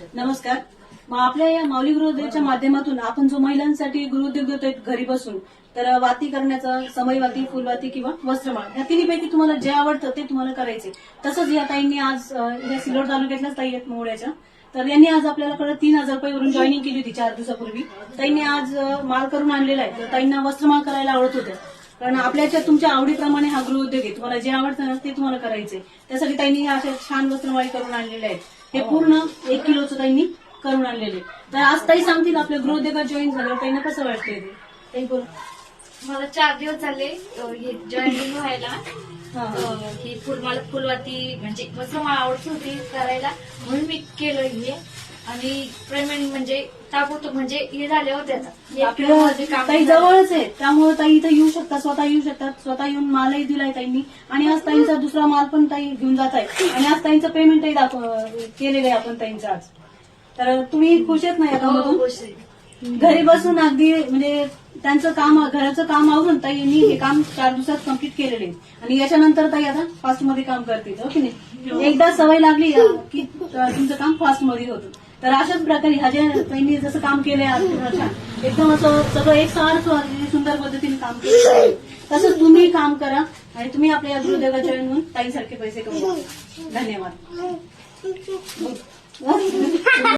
नमस्कार. मग आपल्या या माऊली गृहोद्योगाच्या माध्यमातून आपण जो महिलांसाठी गृहोद्योग देतोय घरी बसून तर वाती करण्याचा समयवाती फुलवाती किंवा वस्त्रमाळ या तिन्हीपैकी तुम्हाला जे आवडतं ते तुम्हाला करायचे. तसंच या ताईंनी आज या सिल्लोड तालुक्यातल्याच ताई आहेत मोहळ्याच्या तर यांनी आज आपल्याकडे तीन हजार रुपयावरून जॉईनिंग केली होती चार दिवसापूर्वी. ताईंनी आज माल करून आणलेला आहे. तर ताईंना वस्त्रमाळ करायला आवडत होत्या कारण आपल्याच्या तुमच्या आवडीप्रमाणे हा गृहोद्योग आहे. तुम्हाला जे आवडतं ना ते तुम्हाला करायचे त्यासाठी ताईंनी ह्या अशा छान वस्त्रमाळी करून आणलेल्या आहेत. हे पूर्ण एक किलोचं ताईंनी करून आणलेले तर आज ताई सांगतील आपल्या गृहोद्योगात जॉईन झाल्यावर ताईंना कसं वाटतंय ते? मला चार दिवस झाले हे जॉईनिंग व्हायला. हा, अ, हा. ही फुलमाला फुलवाती म्हणजे मस्त मला आवडत होती करायला. म्हणून मी केलं हे. आणि पेमेंट म्हणजे ताबडतोब म्हणजे हे झाले होते आता हे आपलं माझे काम ताई. जवळच आहे. त्यामुळे ताई इथं येऊ शकतात स्वतः येऊ शकतात स्वतः येऊन मालही दिलाय ताईंनी. आणि आज ताईंचा दुसरा माल पण ताई घेऊन जात आहे. आणि आज ताईंचं पेमेंटही केलेलं आहे आपण ताईंचं आज. तर तुम्ही खुश आहेत ना या हो, कामातून. घरी बसून अगदी म्हणजे त्यांचं काम घराचं काम आवरून ताईंनी हे काम चार दिवसात कंप्लीट केलेले. आणि याच्यानंतर ताई आता फास्टमध्ये काम करतील हो की नाही? एकदा सवय लागली की तुमचं काम फास्टमध्ये होतं. तर अशाच प्रकारे ह्या ज्या जसं काम केलंय आज एकदम असं सगळं एक सारखं सुंदर पद्धतीने काम केलं आहे. तसंच तुम्ही काम करा आणि तुम्ही आपल्या या गुरुदेवाच्या म्हणून ताईसारखे पैसे कमवा धन्यवाद